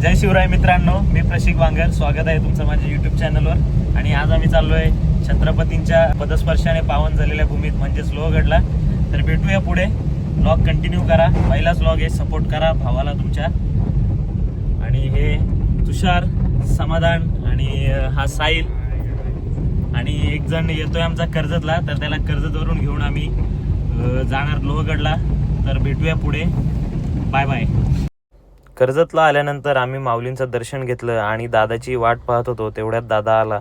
जय शिवराय मित्रांनो मी प्रशिक वांगर स्वागत आहे तुमचं माझ्या युट्यूब चॅनलवर आणि आज आम्ही चाललोय छत्रपतींच्या पदस्पर्शाने पावन झालेल्या भूमीत म्हणजेच लोहगडला. तर भेटूया पुढे. ब्लॉग कंटिन्यू करा. पहिलाच ब्लॉग आहे. सपोर्ट करा भावाला तुमच्या. आणि हे तुषार समाधान आणि हा साहिल. आणि एक जण येतोय आमचा कर्जतला. तर त्याला कर्जतवरून घेऊन आम्ही जाणार लोहगडला. तर भेटूया पुढे. बाय बाय कर्जतला आल्यानंतर आम्ही माऊलींचं दर्शन घेतलं आणि दादाची वाट पाहत होतो तेवढ्यात दादा आला.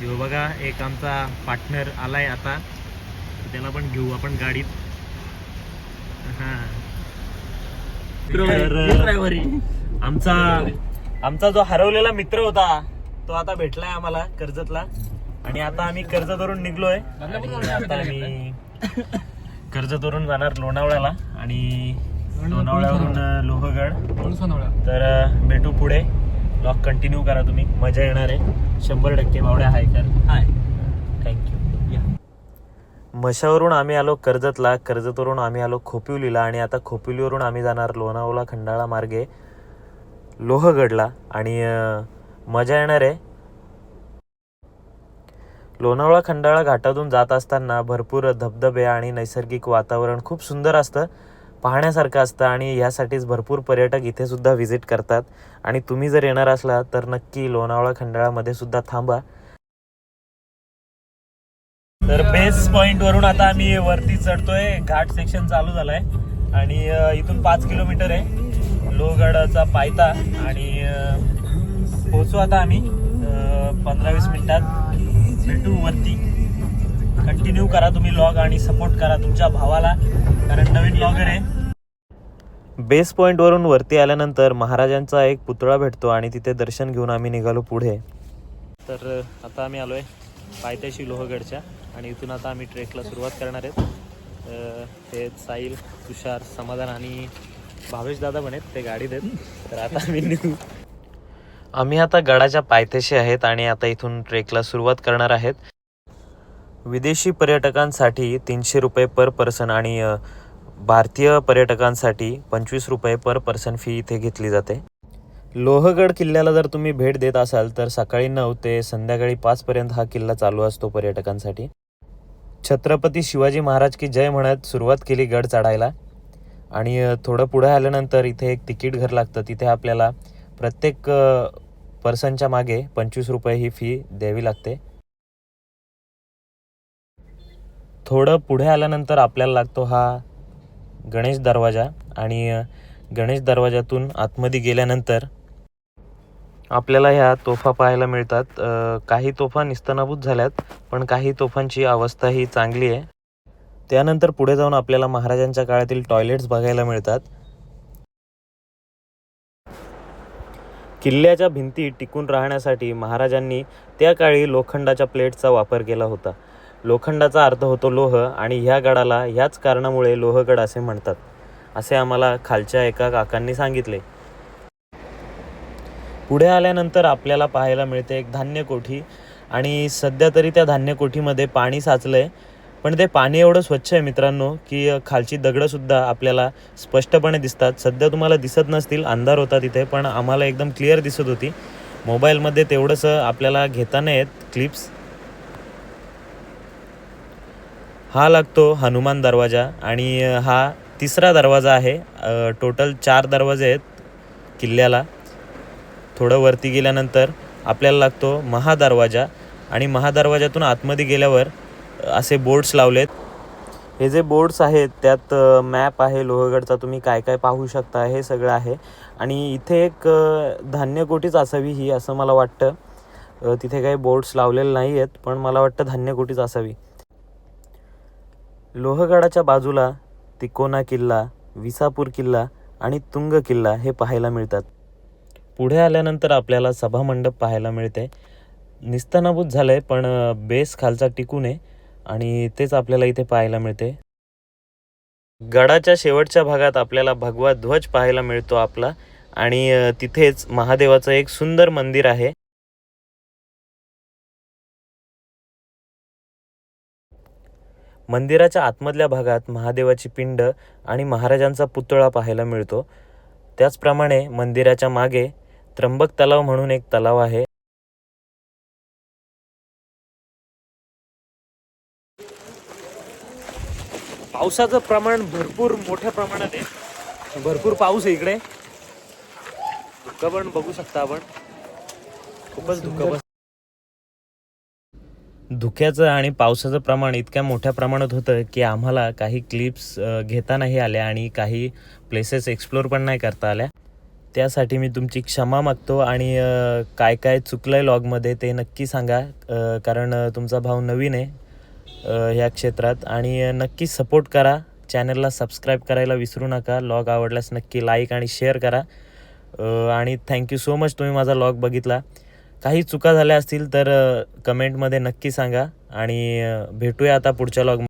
ह्यो बघा एक आमचा पार्टनर आलाय आता. त्याला पण घेऊ आपण गाडीत. हा. तर, आमचा आमचा जो हरवलेला मित्र होता तो आता भेटलाय आम्हाला कर्जतला. आणि आता आम्ही कर्जतवरून निघलोय. आणि आता आम्ही कर्जतवरून जाणार लोणावळ्याला आणि लोणावळ्यावरून लोहगड. तर भेटू पुढे. ब्लॉग कंटिन्यू करा तुम्ही. मजा येणार आहे. शंभर टक्के बावड्या हाय कर. हाय. थँक्यू मशावरून आम्ही आलो कर्जतला. कर्जतवरून आम्ही आलो खोपिवलीला आणि आता खोपिवलीवरून आम्ही जाणार लोणावळा खंडाळा मार्गे लोहगडला. आणि मजा येणार आहे. लोणावळा खंडाळा घाटातून जात असताना भरपूर धबधबे आणि नैसर्गिक वातावरण खूप सुंदर असतं पाहण्यासारखं असतं आणि यासाठीच भरपूर पर्यटक इथे सुद्धा व्हिजिट करतात. आणि तुम्ही जर येणार असला तर नक्की लोणावळा खंडाळामध्ये सुद्धा थांबा. तर बेस पॉइंट वरून आता आम्ही वरती चढतोय. घाट सेक्शन चालू झालाय. आणि इथून पाच किलोमीटर आहे. लोहगडाचा पायथा. आणि पोहोचू आता आम्ही पंधरा वीस मिनिटात. भेटू वरती. कंटिन्यू करा तुम्ही लॉग आणि सपोर्ट करा तुमच्या भावाला कारण नवीन लॉगर आहे. बेस पॉइंट वरून वरती आल्यानंतर महाराजांचा एक पुतळा भेटतो आणि तिथे दर्शन घेऊन आम्ही निघालो पुढे. तर आता आम्ही आलोय पायथ्याशी लोहगडच्या आणि इथून आता आम्ही ट्रेकला सुरुवात करणार आहेत. ते साईल तुषार समाधान आणि भावेश दादा आहेत ते गाडीत आहेत. तर आता आम्ही निघू. आम्ही आता गडाच्या पायथ्याशी आहेत आणि आता इथून ट्रेकला सुरुवात करणार आहेत. विदेशी पर्यटकांसाठी तीनशे रुपये पर पर्सन आणि भारतीय पर्यटकांसाठी पंचवीस रुपये पर पर्सन फी इथे घेतली जाते. लोहगड किल्ल्याला जर तुम्ही भेट देत असाल तर सकाळी नऊ ते संध्याकाळी पाचपर्यंत हा किल्ला चालू असतो पर्यटकांसाठी. छत्रपती शिवाजी महाराज की जय म्हणत सुरुवात केली गड चढायला. आणि थोडं पुढे आल्यानंतर इथे एक तिकीट घर लागतं. तिथे आपल्याला प्रत्येक पर्सनच्या मागे पंचवीस रुपये ही फी द्यावी लागते. थोडं पुढे आल्यानंतर आपल्याला लागतो हा गणेश दरवाजा आणि गणेश दरवाजातून आतमध्ये गेल्यानंतर आपल्याला ह्या तोफा पाहायला मिळतात. काही तोफा निस्तनाभूत झाल्यात पण काही तोफांची अवस्था ही चांगली आहे. त्यानंतर पुढे जाऊन आपल्याला महाराजांच्या काळातील टॉयलेट्स बघायला मिळतात. किल्ल्याच्या भिंती टिकून राहण्यासाठी महाराजांनी त्या काळी लोखंडाच्या प्लेटचा वापर केला होता. लोखंडाचा अर्थ होतो लोह आणि ह्या गडाला ह्याच कारणामुळे लोहगड असे म्हणतात असे आम्हाला खालच्या एका काकांनी सांगितले. पुढे आल्यानंतर आपल्याला पाहायला मिळते एक धान्य कोठी आणि सध्या तरी त्या धान्य कोठीमध्ये पाणी साचलंय. पण ते पाणी एवढं स्वच्छ आहे मित्रांनो की खालची दगडंसुद्धा आपल्याला स्पष्टपणे दिसतात. सध्या तुम्हाला दिसत नसतील अंधार होता तिथे पण आम्हाला एकदम क्लिअर दिसत होती. मोबाईलमध्ये तेवढंसं आपल्याला घेता नाही येत क्लिप्स हा लागतो हनुमान दरवाजा आणि हा तिसरा दरवाजा आहे. टोटल चार दरवाजे आहेत किल्ल्याला. थोडं वरती गेल्यानंतर आपल्याला लागतो महादरवाजा आणि महादरवाजातून आतमध्ये गेल्यावर असे बोर्ड्स लावलेत. हे जे बोर्ड्स आहेत त्यात मॅप आहे लोहगडचा. तुम्ही काय काय पाहू शकता हे सगळं आहे. आणि इथे एक धान्यकोटीच असावी ही असं मला वाटतं. तिथे काही बोर्ड्स लावलेले नाही आहेत पण मला वाटतं धान्यकोटीच असावी. लोहगडाच्या बाजूला तिकोना किल्ला विसापूर किल्ला आणि तुंग किल्ला हे पाहायला मिळतात. पुढे आल्यानंतर आपल्याला सभामंडप पाहायला मिळते. निस्तनाभूत आहे पण बेस खालचा टिकून आहे. आणि तेच आपल्याला इथे पाहायला मिळते. गडाच्या शेवटच्या भागात आपल्याला भगवा ध्वज पाहायला मिळतो आपला. आणि तिथेच महादेवाचं एक सुंदर मंदिर आहे. मंदिराच्या आतमधल्या भागात महादेवाची पिंड आणि महाराजांचा पुतळा पाहायला मिळतो. त्याचप्रमाणे मंदिराच्या मागे त्र्यंबक तलाव म्हणून एक तलाव आहे. पावसाचं प्रमाण भरपूर मोठ्या प्रमाणात आहे. भरपूर पाऊस आहे इकडे. धुकं पण बघू शकता आपण. खूपच धुकं बस धुक्याचं आणि पावसाचं प्रमाण इतक्या मोठ्या प्रमाणात होतं की आम्हाला काही क्लिप्स घेता नाही आल्या आणि काही प्लेसेस एक्सप्लोर पण नाही करता आल्या. त्यासाठी मी तुमची क्षमा मागतो आणि काय काय चुकलं आहे लॉगमध्ये ते नक्की सांगा. कारण तुमचा भाऊ नवीन आहे. ह्या क्षेत्रात. आणि नक्की सपोर्ट करा. चॅनलला सबस्क्राईब करायला विसरू नका. लॉग आवडल्यास नक्की लाईक आणि शेअर करा. आणि थँक्यू सो मच तुम्ही माझा लॉग बघितला. काही चुका झाल्या असतील तर कमेंटमध्ये नक्की सांगा. आणि भेटूया आता पुढच्या लॉग